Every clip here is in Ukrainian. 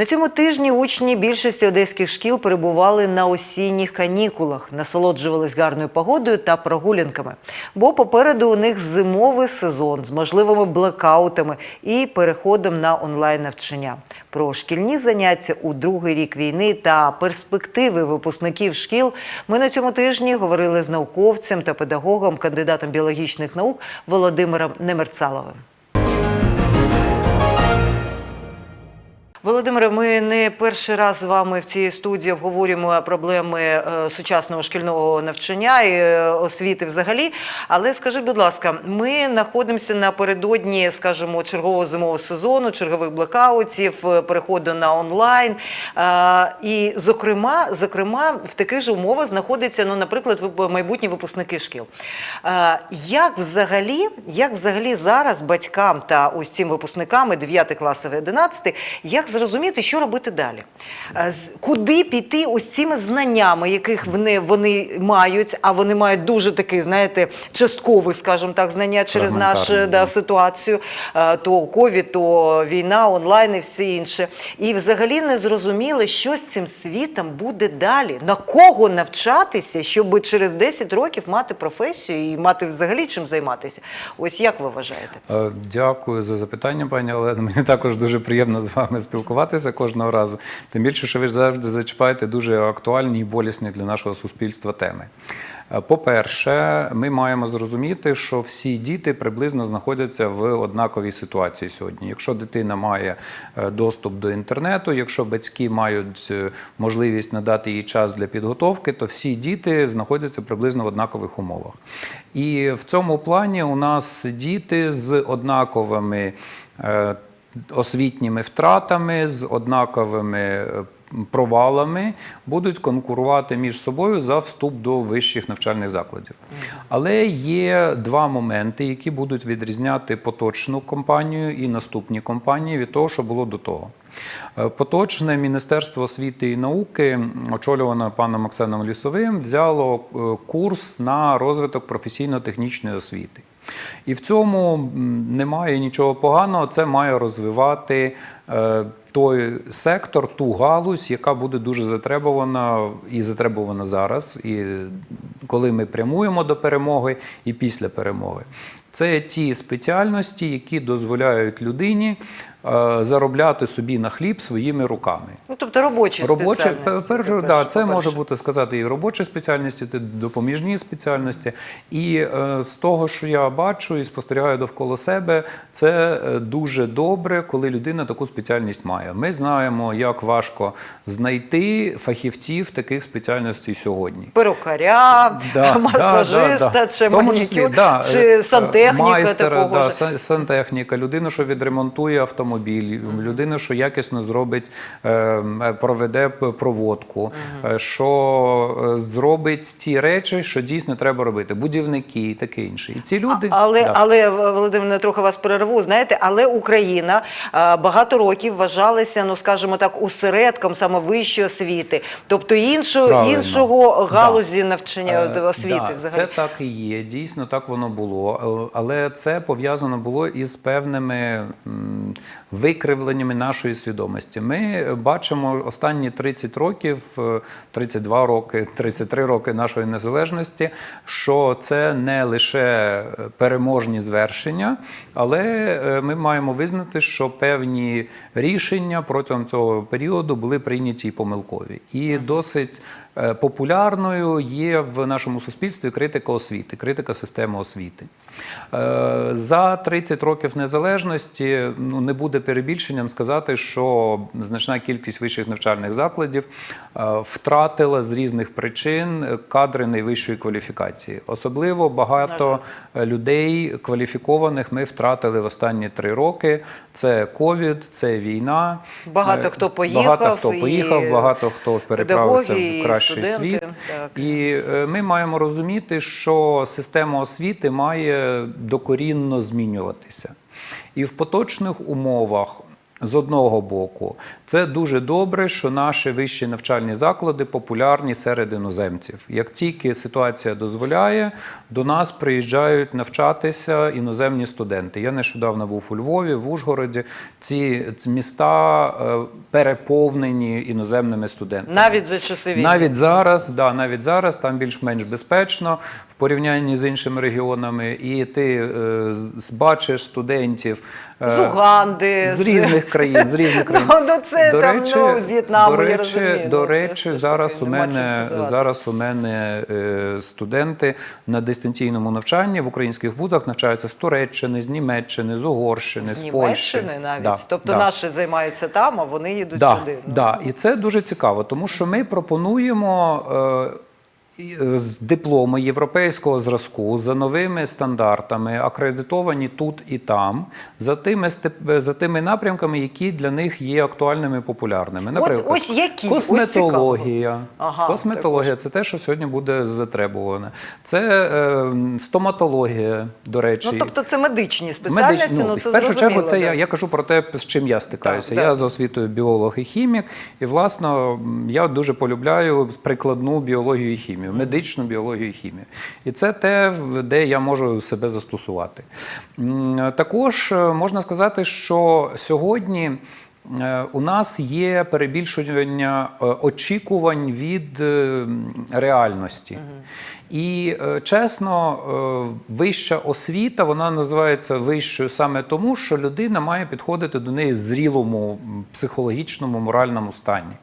На цьому тижні учні більшості одеських шкіл перебували на осінніх канікулах, насолоджувались гарною погодою та прогулянками. Бо попереду у них зимовий сезон з можливими блекаутами і переходом на онлайн навчання. Про шкільні заняття у другий рік війни та перспективи випускників шкіл ми на цьому тижні говорили з науковцем та педагогом, кандидатом біологічних наук Володимиром Немерцаловим. Володимире, ми не перший раз з вами в цій студії обговорюємо проблеми е, сучасного шкільного навчання і е, освіти взагалі. Але скажіть, будь ласка, ми знаходимося напередодні, скажімо, чергового зимового сезону, чергових блекаутів, е, переходу на онлайн. І, зокрема, зокрема, в таких же умовах знаходяться, ну, наприклад, майбутні випускники шкіл. Як взагалі, як взагалі зараз батькам та ось цим випускникам, 9 класів і 11, як зрозуміти, що робити далі? Е, Куди піти ось цими знаннями, яких вони, вони мають, а вони мають дуже такий, знаєте, частковий, скажімо так, знання через нашу да, ситуацію, е, то ковід, то війна, онлайн і все інше. І взагалі не зрозуміли, що з цим світом буде далі. На кого навчатися, щоб через 10 років мати професію і мати взагалі чим займатися? Ось як ви вважаєте? Е, Дякую за запитання, пані Олено. Мені також дуже приємно з вами спілкуватися кожного разу. Тим більше, що ви завжди зачіпаєте дуже актуальні і болісні для нашого суспільства теми. Е, По-перше, ми маємо зрозуміти, що всі діти приблизно знаходяться в однаковій ситуації сьогодні. Якщо дитина має е, доступ до інтернету, якщо батьки мають е, можливість надати їй час для підготовки, то всі діти знаходяться приблизно в однакових умовах. І в цьому плані у нас діти з однаковими освітніми втратами, з однаковими е, провалами будуть конкурувати між собою за вступ до вищих навчальних закладів. Але є два моменти, які будуть відрізняти поточну кампанію і наступні кампанії від того, що було до того. Е, Поточне Міністерство освіти і науки, очолюване паном Оксаном Лісовим, взяло е, курс на розвиток професійно-технічної освіти. І в цьому немає нічого поганого, це має розвивати е, той сектор, ту галузь, яка буде дуже затребувана і затребувана зараз, і коли ми прямуємо до перемоги, і після перемоги. Це ті спеціальності, які дозволяють людині заробляти собі на хліб своїми руками. Ну, тобто робочі Робочі, спеціальності. перше, по-перше, да, це по-перше. може бути сказати і робочі спеціальності, і допоміжні спеціальності. І е, з того, що я бачу і спостерігаю довкола себе, це е, дуже добре, коли людина таку спеціальність має. Ми знаємо, як важко знайти фахівців таких спеціальностей сьогодні. Перукаря, Да, масажиста, да, да, чи манікюр, да, чи е, сантехніка майстера, такого да, ж. сантехніка, людина, що відремонтує автомобіль, людина, що якісно зробить, е, проведе проводку, е, що е, зробить ті речі, що дійсно треба робити, будівники і таке інше. І ці люди, Але, да. але Володимир, трохи вас перерву. Знаєте, але Україна багато років вважалася, ну скажімо так, осередком саме вищої освіти, тобто іншого, Правильно. іншого Да. галузі навчання Е, освіти. да, взагалі. Це так і є. Дійсно, так воно було. Але це пов'язано було із певними викривленнями нашої свідомості. Ми бачимо останні 30 років, е, 32 роки, 33 роки нашої незалежності, що це не лише переможні звершення, але е, ми маємо визнати, що певні рішення протягом цього періоду були прийняті і помилкові. І досить е, популярною є в нашому суспільстві критика освіти, критика системи освіти. Е, За 30 років незалежності ну, не буде перебільшенням сказати, що значна кількість вищих навчальних закладів е, втратила з різних причин кадри найвищої кваліфікації. Особливо багато е, людей кваліфікованих ми втратили в останні три роки. Це ковід, це війна. Багато Е, хто поїхав, Багато хто і поїхав, багато хто переправився і в кращий студенти, світ. так. І е, ми маємо розуміти, що система освіти має докорінно змінюватися. І в поточних умовах З одного боку, це дуже добре, що наші вищі навчальні заклади популярні серед іноземців. Як тільки ситуація дозволяє, до нас приїжджають навчатися іноземні студенти. Я нещодавно був у Львові, в Ужгороді. Ці, міста е, переповнені іноземними студентами. Навіть за часи війни. Навіть зараз, да, навіть зараз там більш-менш безпечно порівнянні з іншими регіонами, і ти е, бачиш студентів е, З Уганди, з різних країн, з різних країн. Ну, ну, це там, ну, з В'єтнаму, до я речі, розумію, До ну, речі, зараз таки у мене зараз у мене е, студенти на дистанційному навчанні в українських вузах навчаються з Туреччини, з Німеччини, з Угорщини, з, з Польщі. Німеччини навіть. Да, тобто да. наші займаються там, а вони їдуть Да, сюди. Ну, да. І це дуже цікаво, тому що ми пропонуємо. Е, з дипломи європейського зразку за новими стандартами, акредитовані тут і там, за тими степ- за тими напрямками, які для них є актуальними і популярними. Наприклад, ось які? Ось косметологія. Ага, косметологія це те, що сьогодні буде затребуване. Це е, стоматологія, до речі. Ну, тобто це медичні спеціальності, Медич- ну, в це першу чергу, це да. я, я кажу про те, з чим я стикаюся. Так, я так. за освітою біолог і хімік, і власне я дуже полюбляю прикладну біологію і хімію, медичну біологію і хімію. І це те, де я можу себе застосувати. Також е, можна сказати, що сьогодні. е, У нас є перебільшення е, очікувань від реальності. І е, чесно, е, вища освіта вона називається вищою саме тому, що людина має підходити до неї в зрілому психологічному, моральному стані.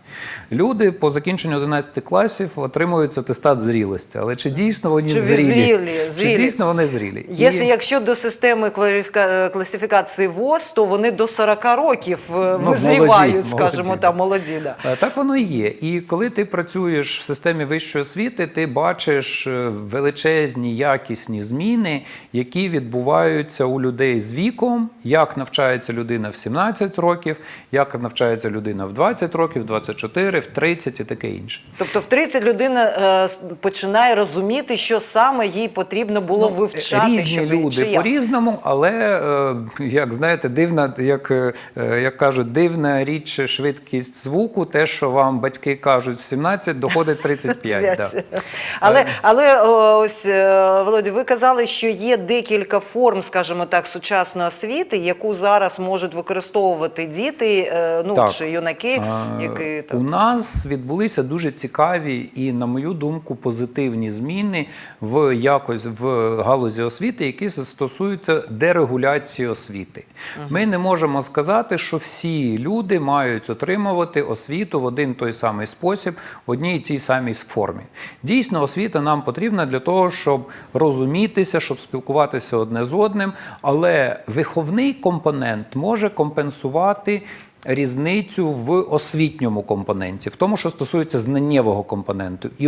Люди по закінченню 11 класів отримують атестат зрілості, але чи дійсно вони Чи зрілі? зрілі, Чи дійсно вони зрілі? Якщо, І- якщо до системи кваліфіка- класифікації ВОЗ, то вони до 40 років е, Ну, визрівають, молоді, скажімо молоді, там, молоді. Да. Е, Так воно і є. І коли ти працюєш в системі вищої освіти, ти бачиш е, величезні якісні зміни, які відбуваються у людей з віком, як навчається людина в 17 років, як навчається людина в 20 років, в 24, в 30 і таке інше. Тобто в 30 людина е, починає розуміти, що саме їй потрібно було вивчати. Ну, Різні щоб люди по-різному, але е, як знаєте, дивна, як, е, як кажуть, дивна річ швидкість звуку, те, що вам батьки кажуть в 17, доходить 35. да. Але, але о, ось, е, ви казали, що є декілька форм, скажімо так, сучасної освіти, яку зараз можуть використовувати діти, е, ну Так. чи юнаки, які У нас відбулися дуже цікаві і, на мою думку, позитивні зміни в якось в галузі освіти, які стосуються дерегуляції освіти. Ми не можемо сказати, що всі люди мають отримувати освіту в один той самий спосіб, в одній і тій самій формі. Дійсно, освіта нам потрібна для того, щоб розумітися, щоб спілкуватися одне з одним, але виховний компонент може компенсувати різницю в освітньому компоненті, в тому, що стосується знаннєвого компоненту і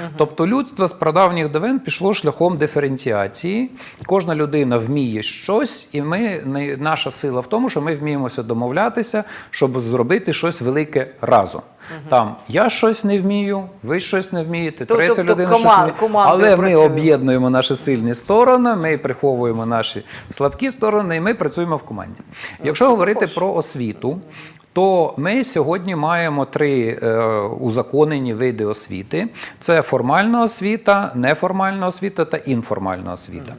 умінь. Тобто людство з прадавніх давен пішло шляхом диференціації. Кожна людина вміє щось, і ми наша сила в тому, що ми вміємося домовлятися, щоб зробити щось велике разом. Там я щось не вмію, ви щось не вмієте, То- третя тобто людина коман- щось не вміє. командою Але ми об'єднуємо наші сильні сторони, ми приховуємо наші слабкі сторони, і ми працюємо в команді. Якщо це говорити також. про освіту, то ми сьогодні маємо три е, узаконені види освіти: це формальна освіта, неформальна освіта та інформальна освіта.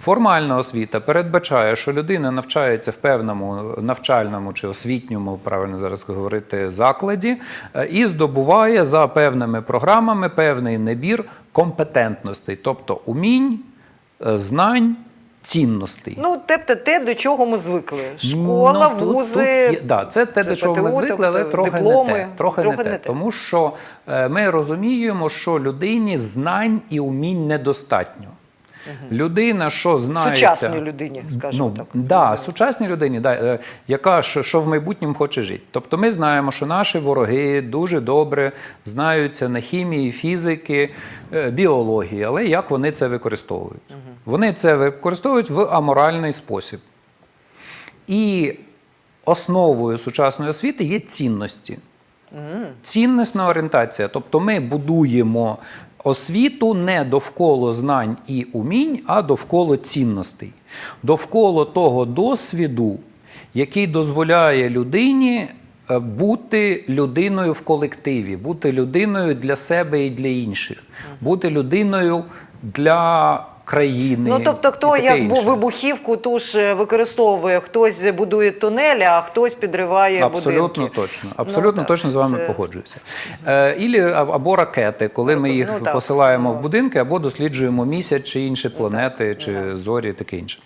Формальна освіта передбачає, що людина навчається в певному навчальному чи освітньому, правильно зараз говорити, закладі, е, і здобуває за певними програмами певний набір компетентностей, тобто умінь, е, знань. Цінностей. Ну, тобто те, до чого ми звикли. Школа, Ну, тут- вузи. тут є- да, це те, це до чого ми звикли, але тобто трохи дипломи, не те. Трохи, трохи не, те. не те. Тому що е, ми розуміємо, що людині знань і умінь недостатньо. Людина, що знається... Сучасній людині, скажімо ну, так. Да, сучасній людині, да, е, яка що, що в майбутньому хоче жити. Тобто ми знаємо, що наші вороги дуже добре знаються на хімії, фізики, е, біології, але як вони це використовують? Вони це використовують в аморальний спосіб. І основою сучасної освіти є цінності. Ціннісна орієнтація. Тобто ми будуємо освіту не довкола знань і умінь, а довкола цінностей, довкола того досвіду, який дозволяє людині е, бути людиною в колективі, бути людиною для себе і для інших, бути людиною для країни. Ну тобто, хто як інше. вибухівку ту ж е, використовує, хтось будує тунелі, а хтось підриває Абсолютно будинки. точно. Абсолютно Ну, так, точно з вами це- погоджуюся. Е, ілі, або ракети, коли ми їх Ну, посилаємо Ну. в будинки, або досліджуємо місяць чи інші планети, чи зорі, таке інше.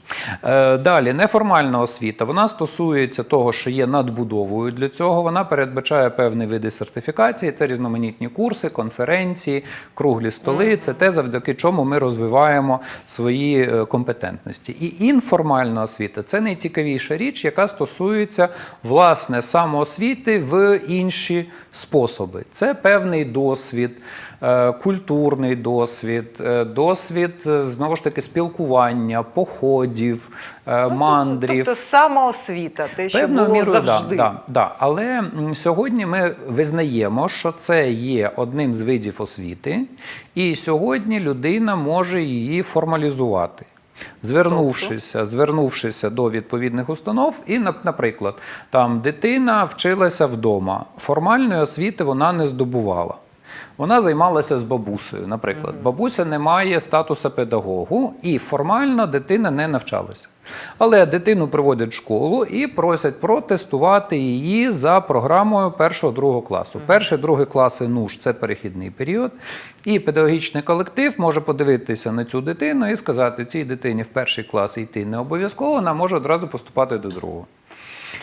Е, далі, неформальна освіта. Вона стосується того, що є надбудовою для цього. Вона передбачає певні види сертифікації. Це різноманітні курси, конференції, круглі столи. Це те, завдяки чому ми розвиваємо свої е, компетентності. І інформальна освіта це найцікавіша річ, яка стосується власне самоосвіти в інші способи. Це певний досвід, культурний досвід, е, досвід е, знову ж таки спілкування, походів, е, мандрів. Тобто самоосвіта, те, що Певною було мірою, завжди. Да, да, да. Але сьогодні ми визнаємо, що це є одним з видів освіти, і сьогодні людина може її формалізувати. Звернувшися, звернувшися до відповідних установ, і, наприклад, там дитина вчилася вдома, формальної освіти вона не здобувала. Вона займалася з бабусею, наприклад. Бабуся не має статусу педагогу, і формально дитина не навчалася. Але дитину приводять в школу і просять протестувати її за програмою першого-другого класу. Перший, другий класи НУШ це перехідний період. І педагогічний колектив може подивитися на цю дитину і сказати, цій дитині в перший клас йти не обов'язково, вона може одразу поступати до другого.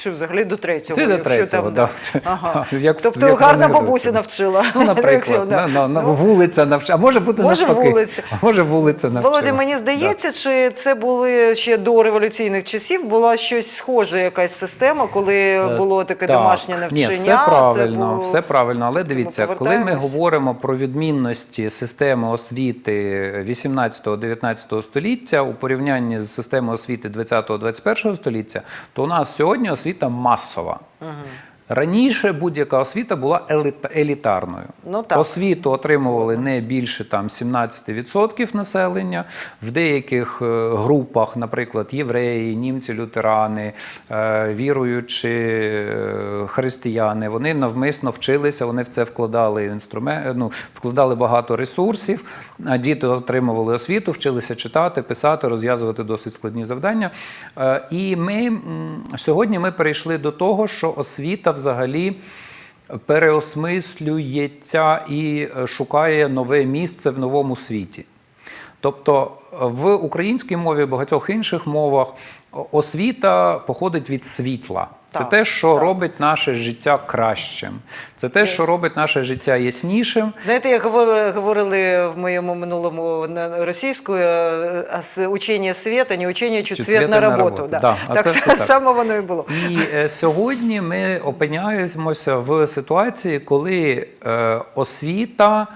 Чи взагалі до третього? Це до третього, там, да. Ага. Як- тобто як гарна бабуся навчила. Ну, наприклад, на, на, на, Ну, вулиця навча. А може бути Може, навпаки. вулиця. А може вулиця навчила. Володя, мені здається, чи це були ще до революційних часів була щось схоже, якась система, коли Е, було таке так. домашнє навчання. Ні, все правильно, було- все правильно. Але дивіться, коли ми говоримо про відмінності системи освіти 18-19 століття у порівнянні з системою освіти 20-21 століття, то у нас сьогодні освіта масова. Раніше будь-яка освіта була еліта- елітарною. Ну, так. Освіту отримували не більше там 17% населення. В деяких е, групах, наприклад, євреї, німці, лютерани, е, віруючі е, християни, вони навмисно вчилися, вони в це вкладали інструмент, ну, вкладали багато ресурсів. Діти отримували освіту, вчилися читати, писати, розв'язувати досить складні завдання. І ми сьогодні ми перейшли до того, що освіта взагалі переосмислюється і е, шукає нове місце в новому світі. Тобто е, в українській мові, багатьох інших мовах освіта походить від світла. Це Так, те, що так. робить наше життя кращим. Це те, що робить наше життя яснішим. Знаєте, як говорили, говорили в моєму минулому російською, е, а с- учення світа, не учення Чуть світ на роботу. Да. Да, так так. само воно і було. І е, сьогодні ми опиняємося в ситуації, коли е, освіта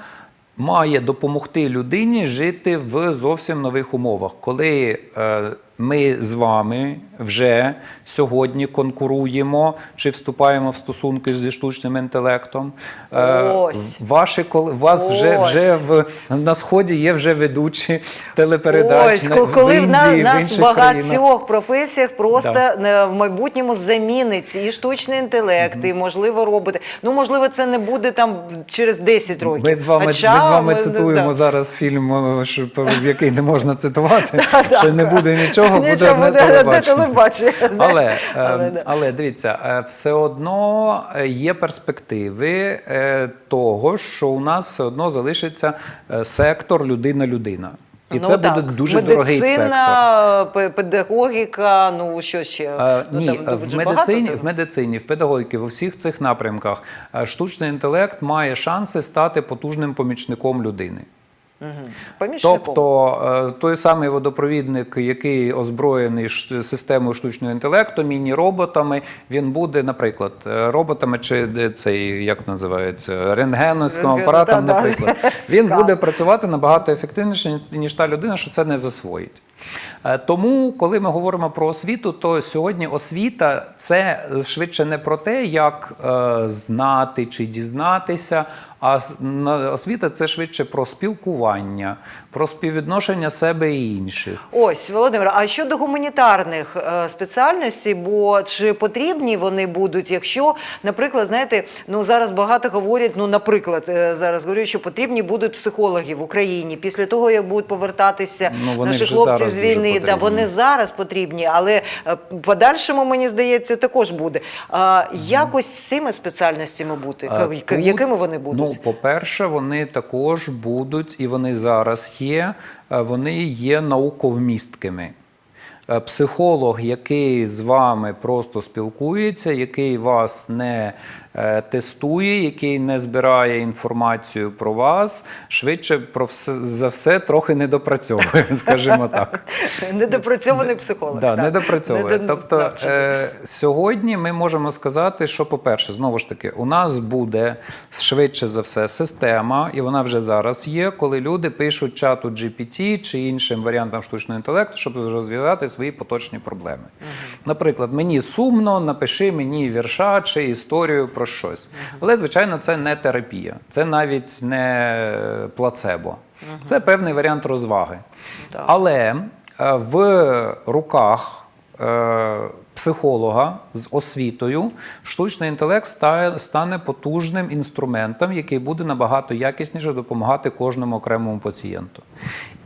має допомогти людині жити в зовсім нових умовах. Коли е, ми з вами вже сьогодні конкуруємо чи вступаємо в стосунки зі штучним інтелектом. Е, Ось. Ваші коли вас вже Ось. вже в на сході є вже ведучі телепередач. Ось, на- коли в на- Індії, в нас в країнах. багатьох професіях просто не- в майбутньому замінить і штучний інтелект, і можливо роботи. Ну можливо, це не буде там через 10 років. Ми з вами, Хоча ми з вами ми- цитуємо да. зараз фільм, що, який не можна цитувати. Да, Ще не буде нічого, Нічого, буде одне телебачення. телебачення. Але, Але, але дивіться, е, все одно е, є перспективи е, того, що у нас все одно залишиться сектор людина-людина. І Ну, це так. буде дуже дорогий сектор. Медицина, педагогіка, ну що ще? Е, Ну, Ні, там в медицині, в медицині, в педагогіки, в усіх цих напрямках штучний інтелект має шанси стати потужним помічником людини. Помічником. Тобто е, той самий водопровідник, який озброєний системою штучного інтелекту, міні-роботами, він буде, наприклад, е, роботами чи цей, як називається, рентгеновським Рентген, апаратом, да-да. наприклад, він Скан. буде працювати набагато ефективніше, ніж та людина, що це не засвоїть. Е, Тому, коли ми говоримо про освіту, то сьогодні освіта це швидше не про те, як е, знати чи дізнатися, а освіта це швидше про спілкування, про співвідношення себе і інших. Ось, Володимир, а щодо гуманітарних е, спеціальностей, бо чи потрібні вони будуть, якщо, наприклад, знаєте, ну зараз багато говорять, ну, наприклад, е, зараз говорять, що потрібні будуть психологи в Україні після того, як будуть повертатися Ну, наші хлопці з війни. Да, вони зараз потрібні, але е, подальшому, мені здається, також буде. А якось з цими спеціальностями бути? Тут, якими вони будуть? Ну, по-перше, вони також будуть, і вони зараз є, е, вони є науковмісткими. Е, Психолог, який з вами просто спілкується, який вас не тестує, який не збирає інформацію про вас, швидше про все, за все трохи недопрацьовує, скажімо так. Недопрацьований психолог. Да, так. недопрацьовує. Тобто е, сьогодні ми можемо сказати, що, по-перше, знову ж таки, у нас буде швидше за все система, і вона вже зараз є, коли люди пишуть чату GPT чи іншим варіантам штучного інтелекту, щоб розв'язати свої поточні проблеми. Наприклад, мені сумно, напиши мені вірша чи історію про щось. Але, звичайно, це не терапія, це навіть не плацебо. Це певний варіант розваги. Але е, в руках е, психолога з освітою штучний інтелект стане потужним інструментом, який буде набагато якісніше допомагати кожному окремому пацієнту.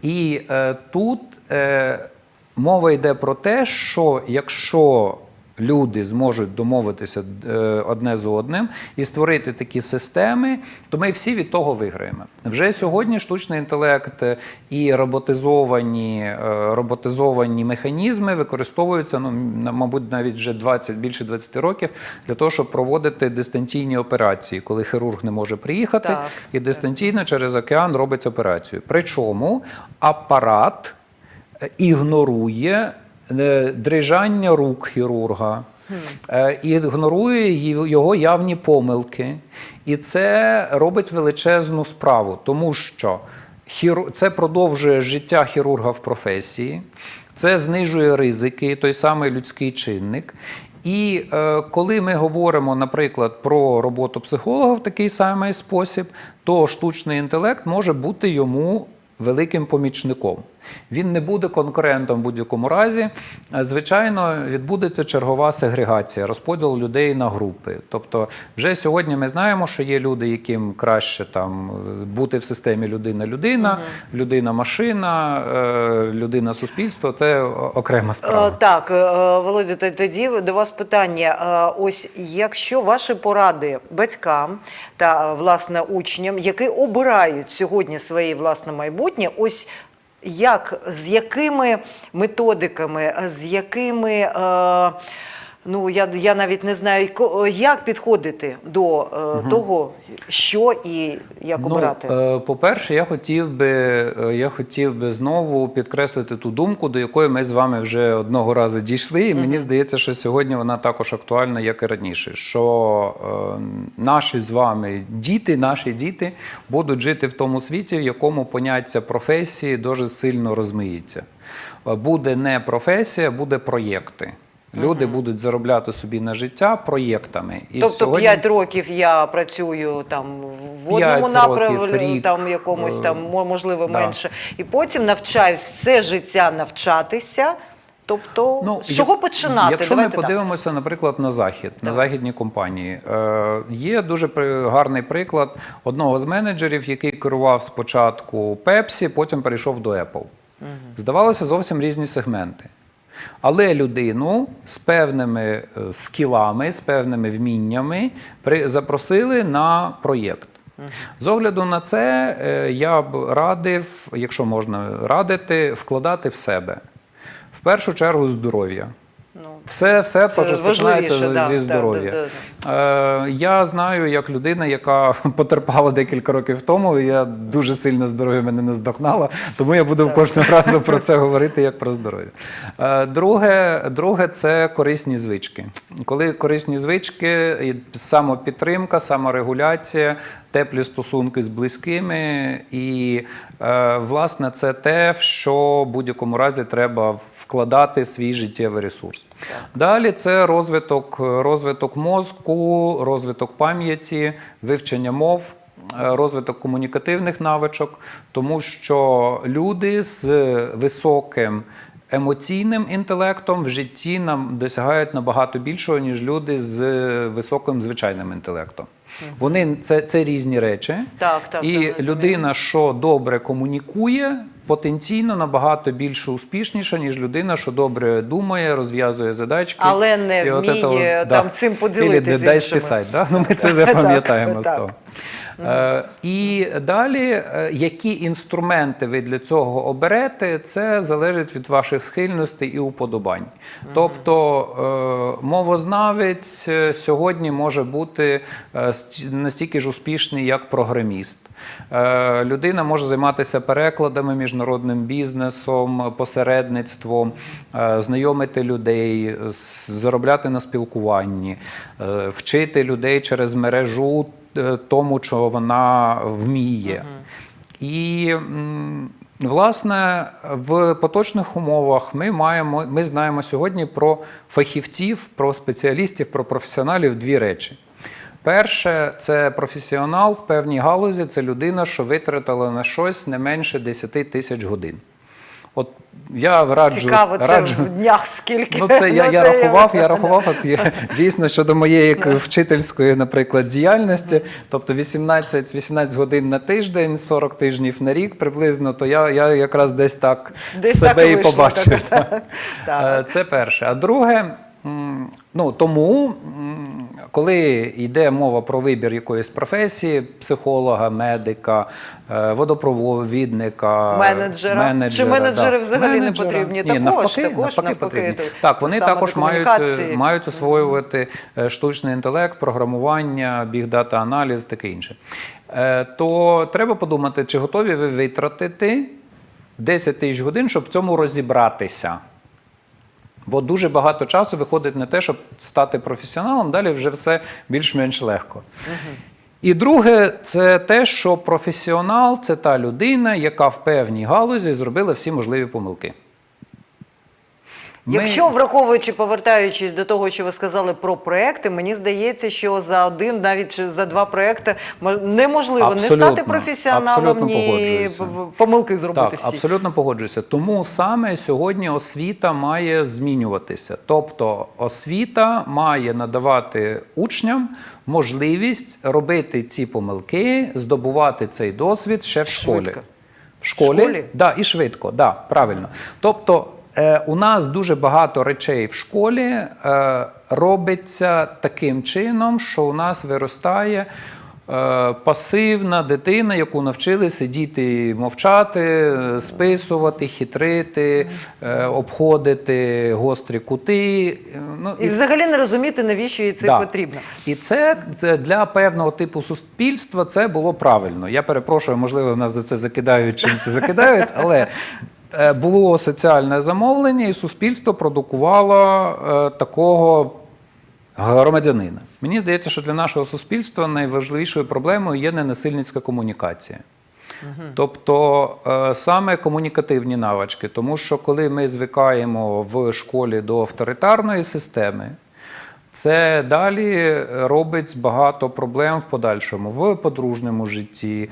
І е, тут е, мова йде про те, що якщо люди зможуть домовитися е, одне з одним і створити такі системи, то ми всі від того виграємо. Вже сьогодні штучний інтелект і роботизовані, е, роботизовані механізми використовуються, ну, мабуть, навіть вже 20, більше 20 років для того, щоб проводити дистанційні операції, коли хірург не може приїхати Так, і дистанційно через океан робить операцію. Причому апарат е, ігнорує дрижання рук хірурга. е, І ігнорує його явні помилки, і це робить величезну справу, тому що це продовжує життя хірурга в професії, це знижує ризики, той самий людський чинник. І е, коли ми говоримо, наприклад, про роботу психолога в такий самий спосіб, то штучний інтелект може бути йому великим помічником. Він не буде конкурентом в будь-якому разі. Е, Звичайно, відбудеться чергова сегрегація, розподіл людей на групи. Тобто, вже сьогодні ми знаємо, що є люди, яким краще там е, бути в системі людина-людина, людина-машина, е, людина-суспільство це окрема справа. Так, Володя, тоді до вас питання. Ось якщо ваші поради батькам та власне учням, які обирають сьогодні своє власне майбутнє, ось як з якими методиками, з якими. е, Ну, я, я навіть не знаю, ко- як підходити до е, того, що і як обирати. Ну, е, по-перше, я хотів би, е, я хотів би знову підкреслити ту думку, до якої ми з вами вже одного разу дійшли. І мені здається, що сьогодні вона також актуальна, як і раніше. Що е, наші з вами діти, наші діти будуть жити в тому світі, в якому поняття професії дуже сильно розмиється. Е, Буде не професія, буде проєкти. Люди будуть заробляти собі на життя проєктами. І Тобто сьогодні- 5 років я працюю там в одному напрямку, там якомусь е, там мо- можливо да. менше, і потім навчаюсь все життя навчатися. Тобто, з чого як- починати? Якщо Давайте ми так. подивимося, наприклад, на захід, на західні компанії, е, є дуже гарний приклад одного з менеджерів, який керував спочатку Pepsi, потім перейшов до Apple. Здавалося, зовсім різні сегменти. Але людину з певними е, скілами, з певними вміннями запросили на проєкт. З огляду на це, е, я б радив, якщо можна радити, вкладати в себе. В першу чергу здоров'я. Ну, Все, все Це починається да, зі здоров'я. да. Е, я знаю, як людина, яка потерпала декілька років тому, і я дуже сильно здоров'я мене не здогнало, тому я буду кожного разу про це говорити як про здоров'я. Е, друге, друге це корисні звички. Коли корисні звички, самопідтримка, саморегуляція, теплі стосунки з близькими, і е, власне це те, в що в будь-якому разі треба вкладати свій життєвий ресурс. Далі це розвиток, розвиток мозку, розвиток пам'яті, вивчення мов. е, Розвиток комунікативних навичок, тому що люди з високим емоційним інтелектом в житті нам досягають набагато більшого, ніж люди з високим звичайним інтелектом. Вони це, це різні речі. Так, так, І так, людина, що добре комунікує, потенційно набагато більше успішніша, ніж людина, що добре думає, розв'язує задачки. Але не І от вміє це от, там цим поділитись Ілі дай списати, да? ну, ми це запам'ятаємо з того. Е, і далі, е, які інструменти ви для цього оберете, це залежить від ваших схильностей і уподобань. Тобто е, мовознавець е, сьогодні може бути е, настільки ж успішний, як програміст. Е, Людина може займатися перекладами, міжнародним бізнесом, посередництвом, е, знайомити людей, заробляти на спілкуванні, е, вчити людей через мережу е, тому, що вона вміє. І власне в поточних умовах ми маємо, ми знаємо сьогодні про фахівців, про спеціалістів, про професіоналів дві речі. Перше, це професіонал в певній галузі, це людина, що витратила на щось не менше 10 тисяч годин. От я раджу, Цікаво, це раджу в днях скільки. Ну, це я, Ну, я це рахував, я рахував. От я, дійсно щодо моєї вчительської, наприклад, діяльності, тобто 18, 18 годин на тиждень, 40 тижнів на рік приблизно, то я, я якраз десь так Десь себе так і вийшло, побачив. так, так. так. Е, Це перше. А друге, ну тому, коли йде мова про вибір якоїсь професії, психолога, медика, е, водопровідника, Менеджера. Чи менеджери да. взагалі не потрібні? Ні, Також, навпаки, також, навпаки, навпаки, потрібні. Так, вони також мають, мають освоювати е, штучний інтелект, програмування, бігдата аналіз, таке інше. Е, То треба подумати, чи готові ви витратити 10 тисяч годин, щоб в цьому розібратися. Бо дуже багато часу виходить на те, щоб стати професіоналом, далі вже все більш-менш легко. І друге, це те, що професіонал це та людина, яка в певній галузі зробила всі можливі помилки. Ми- Якщо враховуючи, повертаючись до того, що ви сказали про проекти, мені здається, що за один, навіть за два проекти мо- неможливо не стати професіоналом, абсолютно ні помилки зробити Так, всі. абсолютно погоджуюся. Тому саме сьогодні освіта має змінюватися. Тобто освіта має надавати учням можливість робити ці помилки, здобувати цей досвід ще в школі. Швидко. В школі, школі? Да, і швидко, да, правильно. Тобто у нас дуже багато речей в школі е, робиться таким чином, що у нас виростає. е, Пасивна дитина, яку навчили сидіти, мовчати, е, списувати, хитрити, е, обходити гострі кути. е, Ну, І взагалі не розуміти, навіщо їй це Да. потрібно. І це, це для певного типу суспільства це було правильно. Я перепрошую, можливо, в нас за це закидають чи не це закидають, але е, було соціальне замовлення, і суспільство продукувало е, такого громадянина. Мені здається, що для нашого суспільства найважливішою проблемою є ненасильницька комунікація. Тобто е, саме комунікативні навички, тому що коли ми звикаємо в школі до авторитарної системи, це далі робить багато проблем в подальшому в подружньому житті,